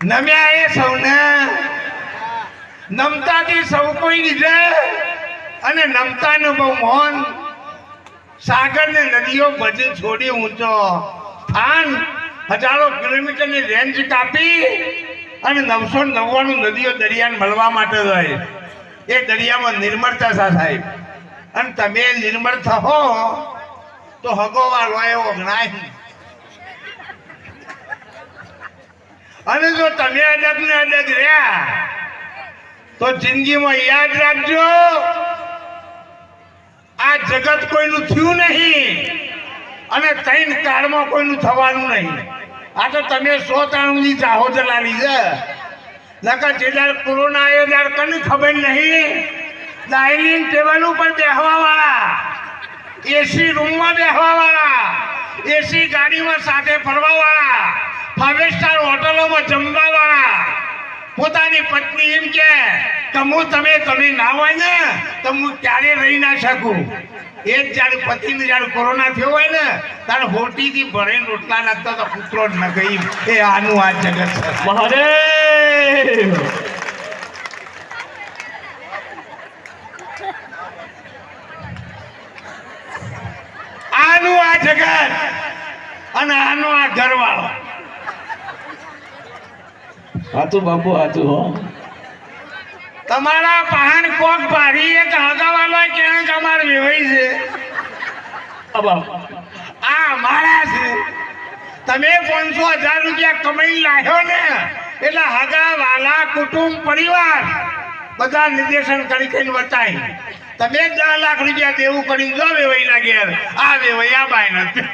નમ્યા એ સૌને. નમતાથી સૌ કોઈ લીધે અને નમતાનું બહુ મોહન સાગર ને નદીઓ બધી છોડી ઊંચો સ્થાન હજારો કિલોમીટરની રેન્જ કાપી અને નવસો નવ્વાણું નદીઓ દરિયાને મળવા માટે રહે એ દરિયામાં નિર્મળતા સા અને તમે નિર્મળ થો તો હગોવા એવો ગણાય અને જો તમે અડગ ને અડગ રહ્યા, તો જિંદગીમાં યાદ રાખજો, આ જગત કોઈનું થયું નહીં અને તૈન કાળમાં કોઈનું થવાનું નહીં. આ તો તમે સો તાણુંની ચાહો ચલાવી છે નકર જે દાર કોરોના આવ્યો ત્યારે કને ખબર નહીં? ડાઇનિંગ ટેબલ ઉપર બેહવા વાળા એસી રૂમમાં બેહવા વાળા એસી ગાડીમાં સાથે ફરવા વાળા ફાઇવ સ્ટાર હોટલોમાં જમવા વાળા પોતાની પત્ની એમ કે હું તમે તમે ના હોય ને, તો હું ક્યારે રહી ના શકું? એ જ જ્યારે પતિને જ્યારે કોરોના થયો હોય ને, ત્યારે હોટીથી ભરે રોટલા નાખતો તો કૂતરો જ ન ગઈ. એ આનું આ જગત છે મહાદેવ આનું આ જગત અને આનો આ ઘરવાળો હાચું બાપુ હાચું હો. તમારા પહાણ કોક પાડી એક હગાવાલો ક્યાં તમારે વેવાઈ છે. આ અમારા આ મારા છે. તમે પાંચસો હજાર રૂપિયા કમાઈ લાવ્યો ને એટલે હગા વાલા કુટુંબ પરિવાર બધા નિર્દેશન કરી કરીને બતાય તમે દસ લાખ રૂપિયા દેવું કરી જો વેવાઈ ના ઘેર આ વેવાઈ આ બાઈ નથી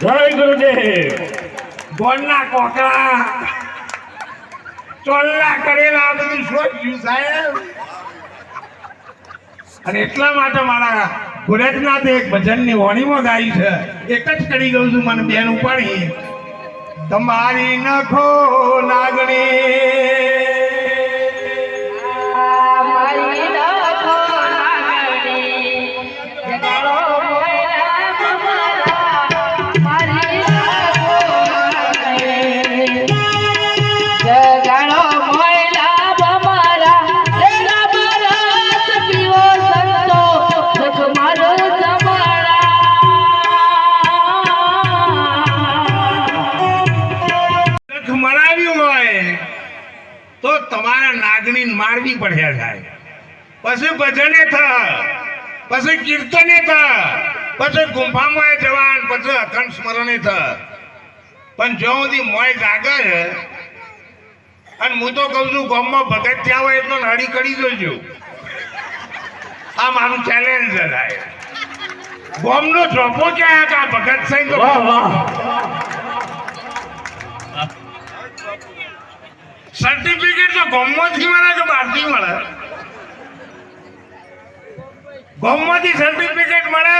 જય ગુરુદેવ. ગોળના કોકરા ચોલ્લા કરેલા બધું શોધ્યું સાહેબ. અને એટલા માટે મારા ગુરજનાથ એક ભજનની વાણીમાં ગાઈ છે. એક જ કરી ગયું છું, મને બેન ઉપાડી. તમારી નખો નાગણી મારવી પડ્યા થાય. પછી ભજને થા પછી કીર્તને થા પછી ગુંફામાં જવાન પછી અખંડ સ્મરણે થા પણ જો સુધી મોય જાગે છે, અને હું તો કહું છું ગામમાં ભગત ત્યાં હોય એટલો નડી કરી જોજો. આ મારું ચેલેન્જ થાય. ગામનો ચોપો ક્યાં હતા? ભગતસિંહ વાહ વાહ. સર્ટિફિકેટ તો ગોમમાંથી મળે કે બહારથી મળે? ગોમમાંથી સર્ટિફિકેટ મળે?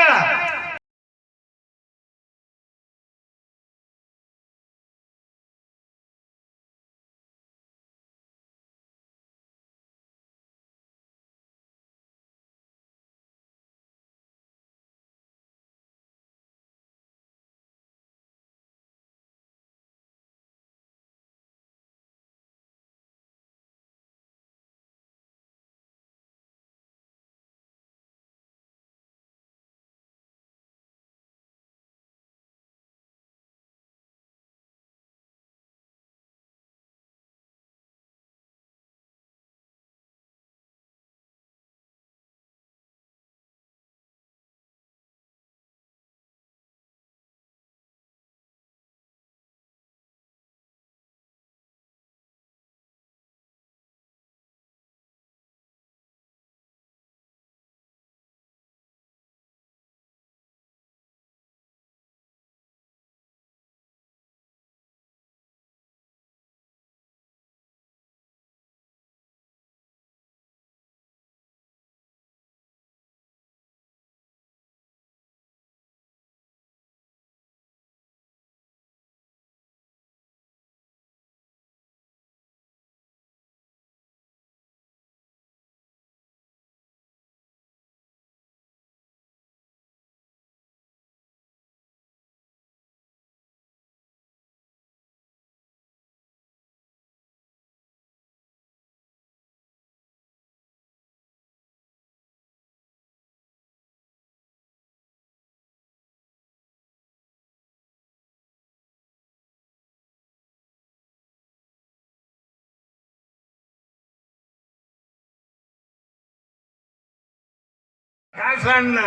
કાસણ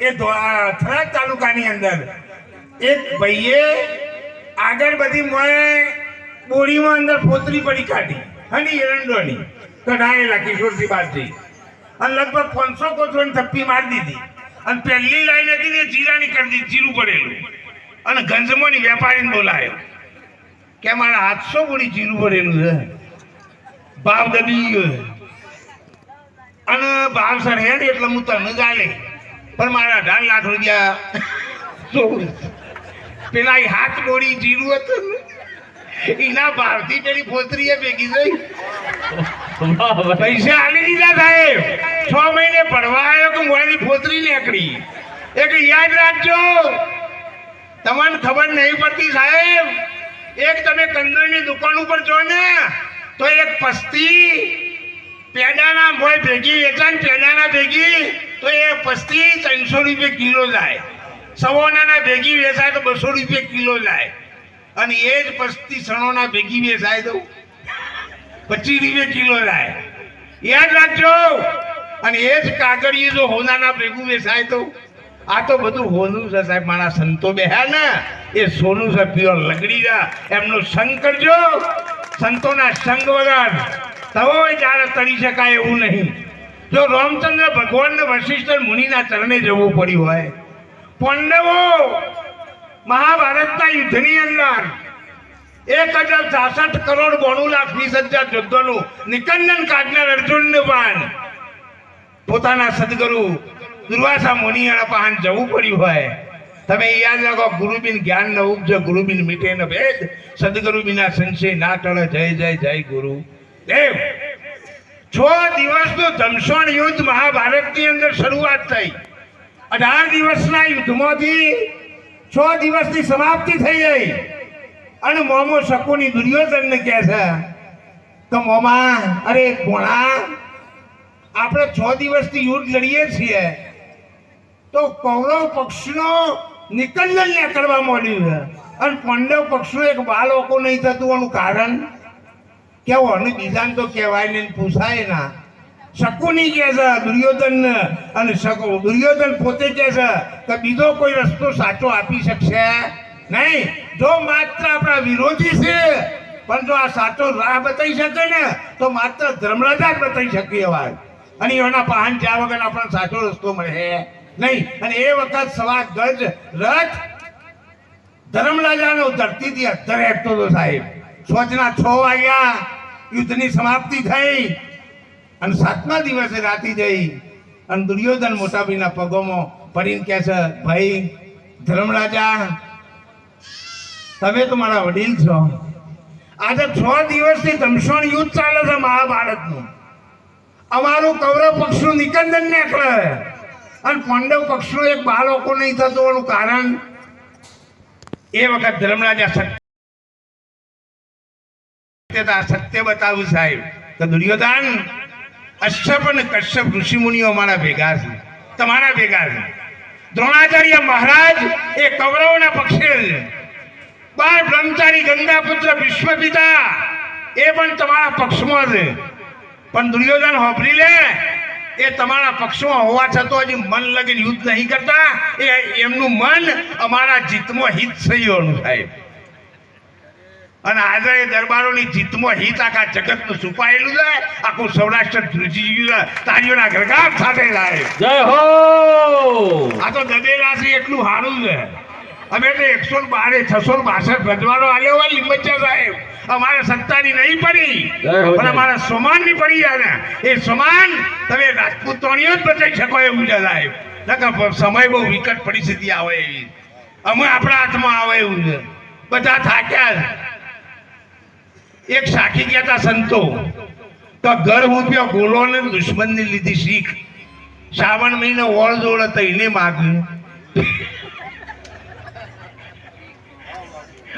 એ થરાદ તાલુકાની અંદર. એક ભાઈએ આગળ બધી મોએ બોરીમાં અંદર પોતરી પડી કાઢી. હની એરંડોની. કઢાયેલા કિશોરજી બાજી અને લગભગ પાંચસો કોથળીની થપ્પી મારી દીધી. અને પહેલી લાઈન હતી ને જીરાની કરી દીધી, જીરું પડેલું. અને ગંજમોની વેપારીને બોલાયો કે મારા આઠસો બોરી જીરું પડેલું છે. ભાવ દબી ગયો અને ભાવસર હેડ એટલે હું તને ગાલે. પણ મારા અઢાર લાખ રૂપિયા શું? પેલા હાથ બોડી જીરું હતું એના ભાવથી પેલી ફોતરીએ ભેગી થઈ. પૈસા આલી દીધા સાહેબ. છ મહિને પડવા આવ્યો કે મોડી ફોતરી નીકળી. એક યાદ રાખજો. તમને ખબર નહીં પડતી સાહેબ. એક તમે કંદોઈની દુકાન ઉપર જો ને, તો એક પસ્તી પેડાના ભોય ભેગી વેચાણ પેડાના ભેગી, તો એ પસ્તી ત્રણસો રૂપિયા કિલો જાય. સવોનાના ભેગી વેચાય તો બસો રૂપિયા કિલો જાય. અને એ જ પસ્તી સણોના ભેગી વેચાય તો પચીસ રૂપિયા કિલો લાય યાદ રાખજો. અને એ જ કાગળીએ જો હોનાના ભેગું વેચાય તો આ તો બધું હોનું છે સાહેબ, મારા સંતો બેહ્યા ને એ સોનું છે પ્યોર લગડી જા એમનો સંગ કરજો. સંતોના સંગ વગર તવો જ્યારે તળી શકાય એવું નહીં. જો રામચંદ્ર ભગવાનને વશિષ્ઠ મુનિના ચરણે જવું પડ્યું હોય, પાંડવો મહાભારતના યુદ્ધની અંદર એક હજાર છાસઠ કરોડ બોણું લાખ વીસ હજાર યોદ્ધાનું નિકંદન કાઢનાર અર્જુનને પણ પોતાના સદગુરુ દુર્વાસા મુનિયાના પહાન જવું પડ્યું હોય. તમે યાદ રાખો, ગુરુબિન જ્ઞાન ન ઉપજો, ગુરુબિન મીટે ન ભેદ, સદગુરુ બિના સંશય ના ટળે. જય જય જય ગુરુ. દેવ, છ દિવસનું ધમસોણ યુદ્ધ મહાભારતની અંદર શરૂઆત થઈ. અઢાર દિવસના યુદ્ધમાંથી છ દિવસની સમાપ્તિ થઈ ગઈ. અને મોમો શકુની દુર્યોધનને કહે છે, તો મોમા, અરે ભોણા આપણે છ દિવસથી યુદ્ધ લડીએ છીએ. તો કૌરવ પક્ષનો નિકંદન કરવા માંડ્યું છે. અને પાંડવ પક્ષનું એક બાળકો નહીં થતું એનું કારણ? કેવું અને બીજાને તો કહેવાય ને પૂછાય ના. શકુની કહે છે દુર્યોધન અને શકુ દુર્યોધન પોતે કહે છે કે બીજો કોઈ રસ્તો સાચો આપી શકશે? નહીં. જો માત્ર આપણા વિરોધી છે, પણ જો આ સાચો રાહ બતાવી શકે ને, તો માત્ર ધર્મરાજા જ બતાવી શકે એવા અને એના પહાન જ્યાં વગર આપણને સાચો રસ્તો મળે. નહીં. અને એ વખત સવા ગજ રથ ધર્મરાજાનો ધરતીથી અધર હેઠતો હતો સાહેબ. સોચના છ વાગ્યા. યુદ્ધની સમાપ્તિ થઈ. અને સાતમા દિવસે રાતી જઈ અને દુર્યોધન મોટાભાઈના પગોમાં પડીને કહે છે, ભાઈ, ધર્મરાજા, તમે તો મારા વડીલ છો. આજે છ દિવસથી ધમસોણ યુદ્ધ ચાલે છે મહાભારતનું. અમારું કૌરવ પક્ષનું નિકંદન નીકળે. અને પાંડવ પક્ષનું એક બાળકો નહીં થતું એનું કારણ. એ વખત ધર્મરાજા સત્ય સત્ય બતાવું સાહેબ. તો દુર્યોધન અશ્યપ અને કશ્યપ ઋષિમુનિઓ મારા ભેગા છે. તમારા ભેગા છે. દ્રોણાચાર્ય મહારાજ એ કૌરવના પક્ષે છે. બાર બ્રહ્મચારી ગંગાપુત્ર વિશ્વપિતા એ પણ તમારા પક્ષમાં છે. પણ દુર્યોધન હોભરી લે, એ તમારા પક્ષમાં હોવા છતાં હજી મન લગીને યુદ્ધ નહીં કરતા, એ એમનું મન અમારા જીતમાં હિત થઈ સાહેબ. અને આજે દરબારોની જીતમાં હિત આખા જગતનું છુપાયેલું છે. આખું સૌરાષ્ટ્ર ધ્રુજી ગયું તારીઓના ગરગાર સાથે સાહેબ જય હો! આ તો દબેલા એટલું સારું છે. અમે તો એકસો બારે છસો બાસઠ રજવાડો આલ્યો હોય લીંબચ્ચા સાહેબ. અમારે સત્તાની નહીં પડી. પણ. અમારા સમાનની પડી જાય ને. એ સમાન તમે રાજપૂતોણીઓ જ બચાવી શકો એવું છે સાહેબ. નકર સમય બહુ વિકટ પરિસ્થિતિ આવે એવી. અમે આપણા હાથમાં આવે એવું છે. બધા થાક્યા છે. એક સાખી ગયા સંતો. તો ઘર ઉપ્યો ગોળો ને દુશ્મનની લીધી શીખ. શ્રાવણ મહિને ઓળ જોડ હતો, એને માગ્યું.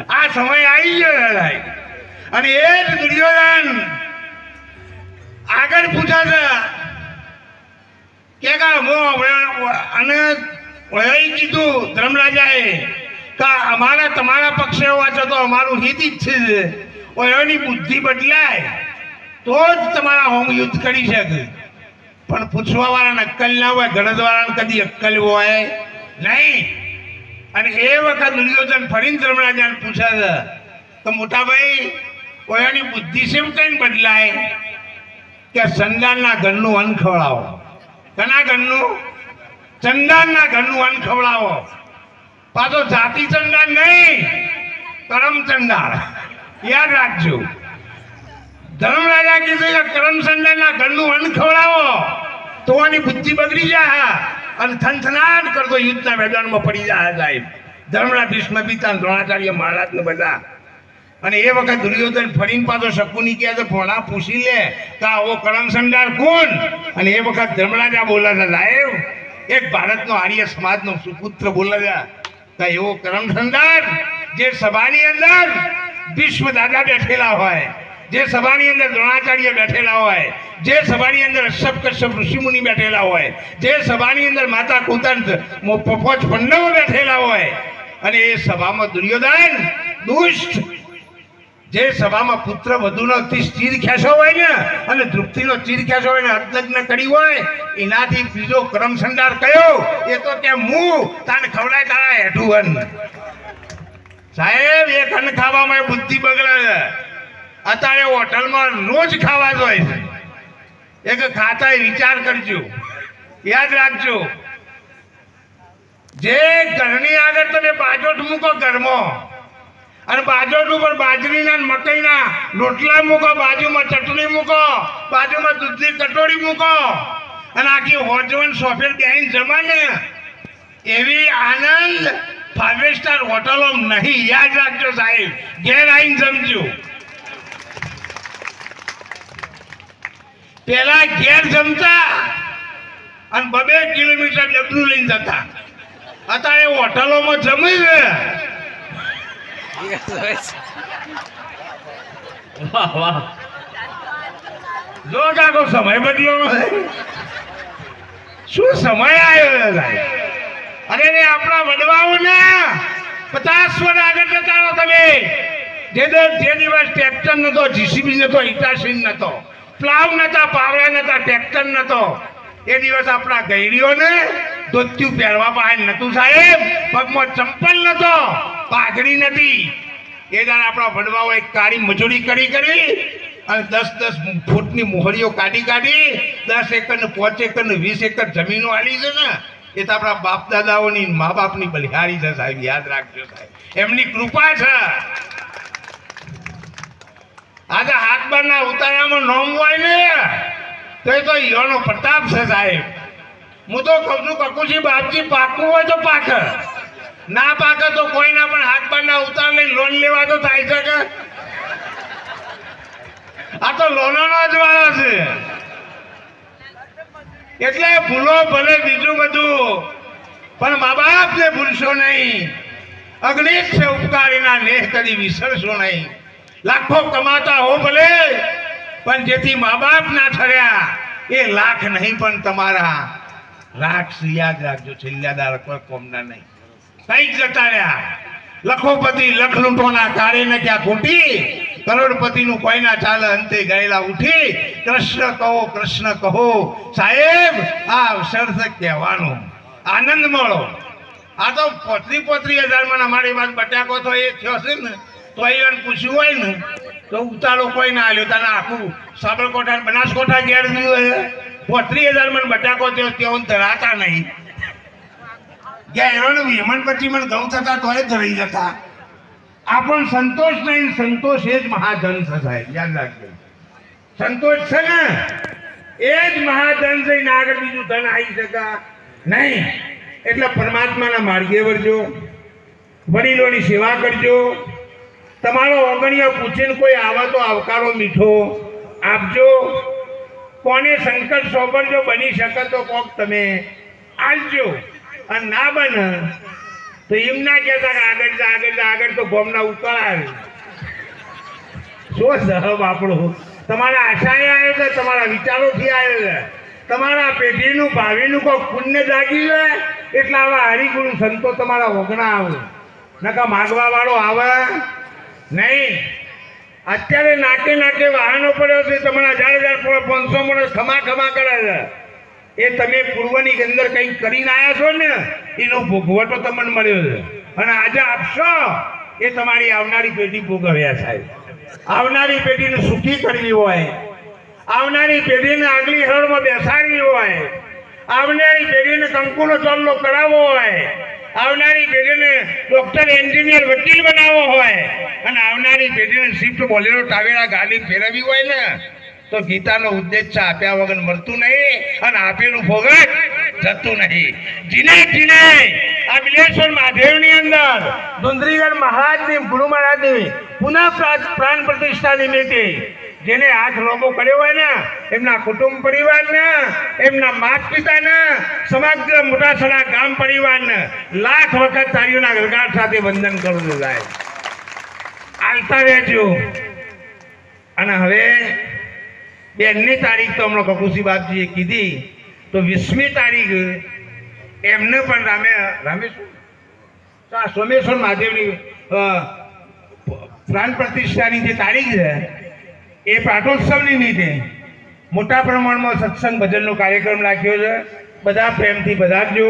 આ સમય આવી ગયો છે અને એ જ દુર્યોધન આગળ પૂછે છે કે કા મો અને વળી કીધું ધર્મરાજાએ, કે અમારા, તમારા પક્ષે હોવા છતાં અમારું હિત ઈચ્છે છે. ઓયોની બુદ્ધિ બદલાય, તો જ તમારા હોમ યુદ્ધ કરી શકે. પણ પૂછવા વાળાને અક્કલ ના હોય ગણત વાળાને કદી અક્કલ હોય નહીં. અને એ વખત દુર્યોધન ફરીને ધર્મરાજાને પૂછ્યા છે, તો મોટાભાઈ ભાઈ બુદ્ધિ શેમ કઈ બદલાય? કે સંદાનના ઘરનું અન્ન ખવડાવો. કના ઘરનું? ચંદાનના ઘરનું અન્ન ખવડાવો. પાછો જાતિ ચંદાન નહીં કરમ ચંદાન. યાદ રાખજો. ધર્મરાજા કીધું કે કરમ ચંદાનના ઘરનું અન્ન ખવડાવો. તો આની બુદ્ધિ બગડી જાય. અને થનથનાટ કરતો યુદ્ધના મેદાનમાં પડી જાય સાહેબ. ધર્મરાજ ભીષ્મ પિતા દ્રોણાચાર્ય મહારાજ ને બધા. અને એ વખત દુર્યોધન ફરીને પાછો શકુની કહે તો ભોણા પૂછી લે, તો આવો કરમસંડાર કોણ? અને એ વખત ધર્મરાજા બોલે છે, સાહેબ, એક ભારતનો આર્ય સમાજનો સુપુત્ર બોલાતા એવો કરમસંડાર જે સભાની અંદર વિશ્વ દાદા બેઠેલા હોય, જે સભાની અંદર દ્રોણાચાર્ય બેઠેલા હોય, જે સભાની અંદર અશ્યપ કશ્યપ ઋષિમુનિ બેઠેલા હોય, જે સભાની અંદર માતા કુંતન પોચ પંડવો બેઠેલા હોય, અને એ સભામાં દુર્યોધન દુષ્ટ. જે સભામાં પુત્ર વધુનો ચીર ખેંચો હોય ને, અને તૃપ્તિનો ચીર ખેંચો હોય ને, અર્ધલગ્ન કરી હોય, એનાથી બીજો ક્રમસંડાર કયો? એ તો કે હું તાને ખવડાય તારા હેઠું સાહેબ, એક અન્ન ખાવામાં બુદ્ધિ બગડે અત્યારે હોટલમાં રોજ ખાવા જોઈએ છે. એક ખાતા વિચાર કરજો. યાદ રાખજો. જે ઘરની આગળ તમે બાજોટ મૂકો ઘરમાં, અને બાજોટ ઉપર બાજરીના મકાઈના રોટલા મૂકો, બાજુમાં ચટણી મૂકો, બાજુમાં દૂધની કટોરી મૂકો, અને આખી હોજવન સોફેર બેહીને જમાને. એવી આનંદ ફાઇવ સ્ટાર હોટલો નહીં યાદ રાખજો સાહેબ. ઘેર આવીને સમજો. પેલા ઘેર જમતા અને બબે કિલોમીટર ડબલું લઈને જતા. અત્યારે હોટલોમાં જમી છે વાહ વાહ. જો કાકો સમય બદલો. શું સમય આવ્યો સાહેબ અરે રે, આપણા વડવાઓને પચાસ વર્ષ આગળ જતા તમે. જે જે દિવસ ટ્રેક્ટર નતો જીસીબી નતો ઇટાસીન નતો, પ્લાવ નતા પાવડા નતા, ટ્રેક્ટર નતો. એ દિવસ આપણા ગૈરીઓને ધોતિયું પહેરવા પાસે નતું સાહેબ. પગમાં ચંપલ નતો પાઘડી નથી એ દાન આપણા વડવાઓ એક કાળી મજૂરી કરી કરી અને દસ દસ ફૂટની મોહરીઓ કાઢી કાઢી દસ એકર ને પાંચ એકર ને વીસ એકર જમીનો આલી છે ને. એ તો આપણા બાપ દાદાઓની મા બાપની બલિહારી છે સાહેબ, યાદ રાખજો સાહેબ. એમની કૃપા છે. આજે હાથ બારના ઉતારામાં નોમ હોય ને. તો એ તો યોનો પ્રતાપ છે સાહેબ. હું તો કહું છું કકુજી બાપજી, પાકું હોય તો પાક. ના પાકે તો કોઈના પણ હાથ બારના ઉતાર લઈ લોન લેવા તો થાય છે કે? આ તો લોનોનો જ વાળો છે. એટલે ભૂલો ભલે બીજું બધું, પણ મા બાપને ભૂલશો નહીં. અગ્નિત છે ઉપકારીના નેહ કદી વિસરશો નહીં. લાખો કમાતા હો ભલે, પણ જેથી મા બાપ ના ઠર્યા, એ લાખ નહીં પણ તમારા. લાખ યાદ રાખજો, છેલ્લા કોઈ કોમના નહીં. કંઈક જતા રહ્યા. લખોપતિ લખ લૂંટોના કારે ને ક્યાં ખૂટી? કરોડપતિનું કોઈના ચાલે અંતે ગયેલા ઉઠી કૃષ્ણ કહો કૃષ્ણ કહો, સાહેબ, આ અવસર કહેવાનો. આનંદ મળો. આ તો પોતરી પોતરી હજારમાં અમારી વાત બટાકો તો એ થયો છે ને તો એ પૂછ્યું હોય ને, તો ઉતારો કોઈ ના આવ્યો તને આખું સાબરકોઠા ને બનાસકોઠા ઘેર પોતરી હજારમાં બટાકો થયો, તેઓ ધરાતા નહીં. ગયા વિમન પછી મને ઘઉં થતા તોય ધરાઈ જતા. આ પણ સંતોષ નહીં, સંતોષ એ જ મહાધન થશે, યાદ રાખજો. સંતોષ છે ને? એ જ મહાધન છે આગળ બીજું ધન આવી શકા. નહીં. એટલે પરમાત્માના માર્ગે વળજો. વડીલોની સેવા કરજો. તમારો ઓગણીઓ પૂછીને કોઈ આવે તો આવકારો મીઠો આપજો. કોને સંકટ સોંપરજો બની શકે તો કોક તમે આલજો. અને ના બને તો એમ ના કહેતા કે આગળ જા આગળ જા, આગળ તો ગોમના આવે. શું સહબ આપણો? તમારા આશાએ આવ્યો છે તમારા વિચારોથી આવ્યો છે તમારા પેઢીનું, ભાવિનું કોઈ પુણ્ય જાગી જાય એટલે આવા હરિગુરુ સંતો તમારા વગણા આવે. નકા માગવા વાળો આવે. નહીં. અત્યારે નાકે નાકે વાહનો પડ્યો છે, તમારા હજાર હજાર પાંચસો મળે ખમા ખમા કરે છે. એ તમે પૂર્વની અંદર કંઈક કરીને આવ્યા છો ને, એનો ભોગવટો તમને મળ્યો છે. અને આજે આપશો એ તમારી આવનારી પેઢી ભોગવ્યા સાહેબ. આવનારી પેઢીને સુખી કરવી હોય. આવનારી પેઢીને આગલી હળમાં બેસાડવી હોય. આવનારી પેઢીને કંકુનો ચોલ્લો કરાવવો હોય. આવનારી પેઢીને ડોક્ટર એન્જિનિયર વકીલ બનાવવો હોય. અને આવનારી પેઢીને સ્વિફ્ટ બોલેરો, ટાવેરા, ગાડી ફેરવવી હોય ને તો ગીતાનો ઉદ્દેશ આપ્યા વગર મળતું નહીં અને આપેલું ભોગત જતું નહીં. જીને જીને, આ બિલેશ્વર મહાદેવની અંદર દુંદરીગઢ મહારાજની, ગુરુ મહારાજની પુનઃ પ્રાણ પ્રતિષ્ઠા નિમિત્તે જેને હાથ લોબો કર્યો હોય ને, એમના કુટુંબ પરિવારને, એમના માતા પિતાને સમગ્ર મોટાસણા ગામ પરિવારને લાખ વખત તારીઓના ગરગાટ સાથે વંદન કરું છું સાહેબ. આવતા રહેજો. અને હવે બેનની તારીખ તો હમણાં કકુસી બાપજીએ કીધી. તો વીસમી તારીખ એમને પણ રામે રામેશ્વર? સોમેશ્વર મહાદેવની પ્રાણ પ્રતિષ્ઠાની જે તારીખ છે, એ પાટોત્સવ નિમિત્તે મોટા પ્રમાણમાં સત્સંગ ભજનનો કાર્યક્રમ રાખ્યો છે. બધા પ્રેમથી પધારજો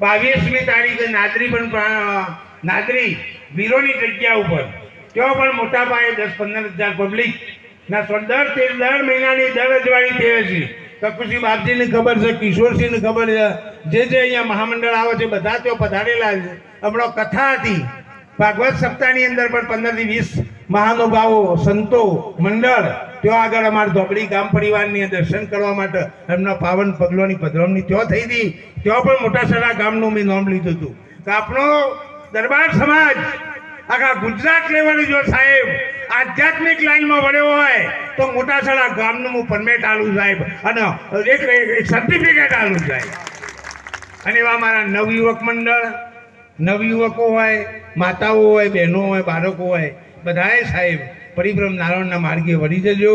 બાવીસમી તારીખે નાદરી પણ નાદરી, વીરોની જગ્યા ઉપર. ત્યાં પણ મોટા પાયે દસ પંદર હજાર પબ્લિક ના સો- દર તે- દર મહિનાની દર અજવાળી તે છે. કકુશી બાપજીને ખબર છે, કિશોરસિંહને ખબર છે. જે જે અહીંયા મહામંડળ આવે છે, બધા ત્યાં પધારેલા છે. હમણાં કથા હતી. ભાગવત સપ્તાહની અંદર પણ પંદરથી વીસ મહાનુભાવો, સંતો, મંડળ, ત્યાં આગળ અમારા ધોબડી ગામ પરિવારની દર્શન કરવા માટે એમના પાવન પગલોની પધરામણી ત્યાં થઈ હતી. ત્યાં પણ મોટાસરા ગામનું મેં નોંધ લીધું હતું. તો આપણો દરબાર સમાજ આખા ગુજરાત લેવલે જો સાહેબ, આધ્યાત્મિક લાઈનમાં વળ્યો હોય, તો મોટાસરા ગામનું હું પરમેટ આલું સાહેબ, અને એક સર્ટિફિકેટ આલું સાહેબ. અને એવા મારા નવયુવક મંડળ, નવયુવકો હોય, માતાઓ હોય, બહેનો હોય, બાળકો હોય, બધાએ સાહેબ પરિભ્રમ નારાયણના માર્ગે વળી જજો.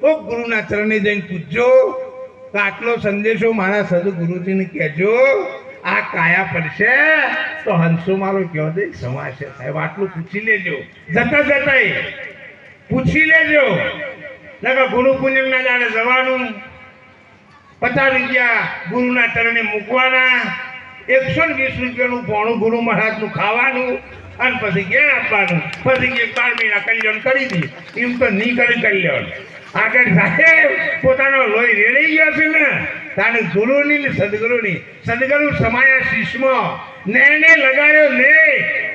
કોક ગુરુના ચરણે જઈને પૂછજો તો આટલો સંદેશો મારા સદગુરુજીને કહેજો. આ કાયા પડશે, તો હંસુ મારો કયો દે સમાશે સાહેબ, આટલું પૂછી લેજો. જતા જતા પૂછી લેજો. નકર ગુરુ પૂનમના જાણે જવાનું. પચાસ રૂપિયા ગુરુના ચરણે મૂકવાના. એકસો ને વીસ રૂપિયાનું પોણું ગુરુ મહારાજનું ખાવાનું અને પછી ઘેર આપવાનું. પછી એક બાર મહિના કલ્યાણ કરી દી. એમ તો નહીં કરી કલ્યાણ. આગળ સાહેબ, પોતાનો લોહી રેડી ગયો છે ને. તાને ગુરુની ને સદગુરુની. સદગુરુ સમાયા શિષ્મ ને ને લગાડ્યો ને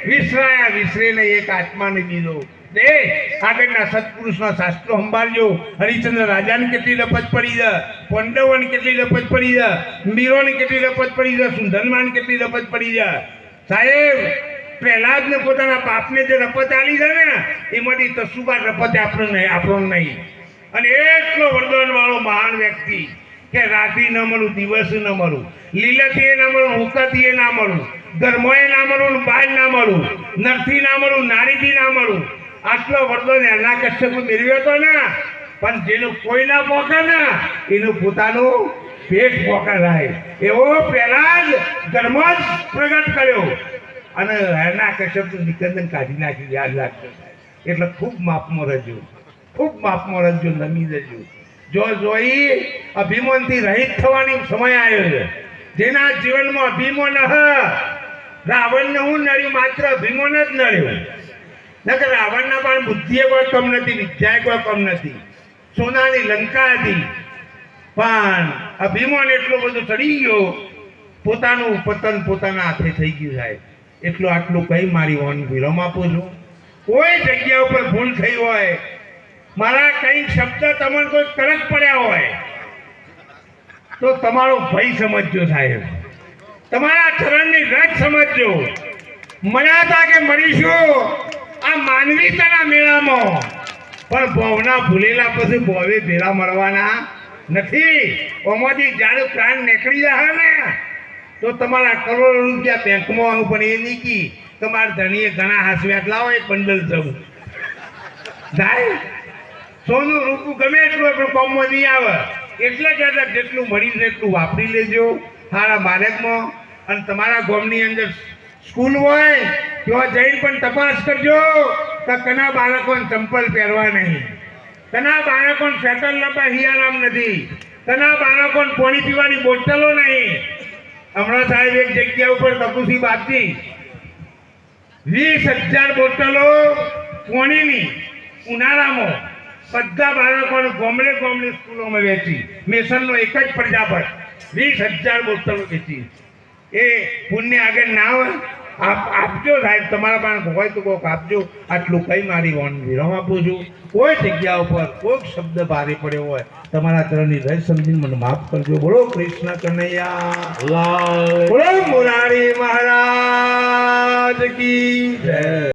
વિસરાયા વિસરીને એક આત્માને દીધો. દે, આગળના સત્પુરુષના શાસ્ત્રો સંભાળજો. હરિચંદ્ર રાજાને કેટલી લપત પડી જા પંડવોને કેટલી લપત પડી જા મીરોને કેટલી લપત પડી જા સુંદરમાને કેટલી લપત પડી જા સાહેબ પ્રહલાદને પોતાના બાપને જે રપત આલી જાય ને, એમાંથી તસુબા રપત આપણો નહીં આપણો નહીં. અને એટલો વરદાન વાળો મહાન વ્યક્તિ. કે રાતી ન મળું, દિવસ ન મળું લીલતીએ ના મળું, હુકાથી ના મળું, ધર્મોએ ના મળું, ને બાજ ના મળું, નરથી ના મળું, નારીથી ના મળું. આટલો વરદાન એના કશ્યપ મેળવ્યો હતો ને, પણ જેનું કોઈ ના પોકે ને, એનું પોતાનું પેટ પોકે રહે એવો પહેલા જ ધર્મ જ પ્રગટ કર્યો. અને એના કશ્યપનું નિકંદન કાઢી નાખ્યું, યાદ રાખજો. એટલે ખૂબ માપમાં રજ્યો ખૂબ માપમાં રજ્યો નમી જજો જો જોઈ અભિમાનથી રહિત થવાની સમય આવ્યો છે. જેના જીવનમાં અભિમાન રાવણને હું નડ્યું માત્ર અભિમાન જ નડ્યું નકર રાવણના પણ બુદ્ધિએ કોઈ કમ નથી, વિદ્યાએ કોઈ કમ નથી. સોનાની લંકા હતી. પણ અભિમાન એટલો બધો ચડી ગયો, પોતાનું પતન પોતાના હાથે થઈ ગયું સાહેબ. એટલું આટલું કઈ મારી વન વિરામ આપું છું. કોઈ જગ્યા ઉપર ભૂલ થઈ હોય મારા કંઈક શબ્દ તમને કોઈ કડક પડ્યા હોય, તો તમારો ભય સમજજો સાહેબ. તમારા ચરણની રજ સમજજો. મળ્યા હતા કે મળીશું? આ માનવીતાના મેળામાં. પણ ભવના ભૂલેલા પછી ભવે ભેળા મળવાના નથી. ઓમાંથી જાડું પ્રાણ નીકળી જાય ને, તો તમારા કરોડો રૂપિયા બેંકમાં આવું, પણ એ નીકી તમારા ધણીએ ઘણા હાસવ્યાટ લાવો એ બંડલ જવું. જાય સોનું રૂપું ગમે એટલું હોય, પણ કોમમાં નહીં આવે. એટલે કહેતા જેટલું મળી છે એટલું વાપરી લેજો સારા બાળકમાં અને તમારા ગામની અંદર સ્કૂલ હોય, ત્યાં જઈને પણ તપાસ કરજો કે કના બાળકોને ચંપલ પહેરવા નહીં. કના બાળકોને સ્વેટર લપા હિયારામ નથી. કના બાળકોને પાણી પીવાની બોટલો નહીં. હમણાં સાહેબ એક જગ્યા ઉપર કપુસી બાકી વીસ હજાર બોટલો પાણીની ઉનાળામાં. બધા બાળકોને ગોમડે ગોમડે સ્કૂલોમાં વેચી. મેસનનો એક જ પ્રજાપત. વીસ હજાર બોટલો વેચી. એ પુણ્ય આગળ ના હોય આપ આપજો સાહેબ તમારા પાસે હોય તો કોઈક આપજો. આટલું કઈ મારી વોન વિરામ આપું છું. કોઈ જગ્યા ઉપર કોઈક શબ્દ ભારે પડ્યો હોય તમારા તરફની રહી સમજીને મને માફ કરજો. બોલો કૃષ્ણ કનૈયા. બોલો મુરારી મહારાજ કી જય.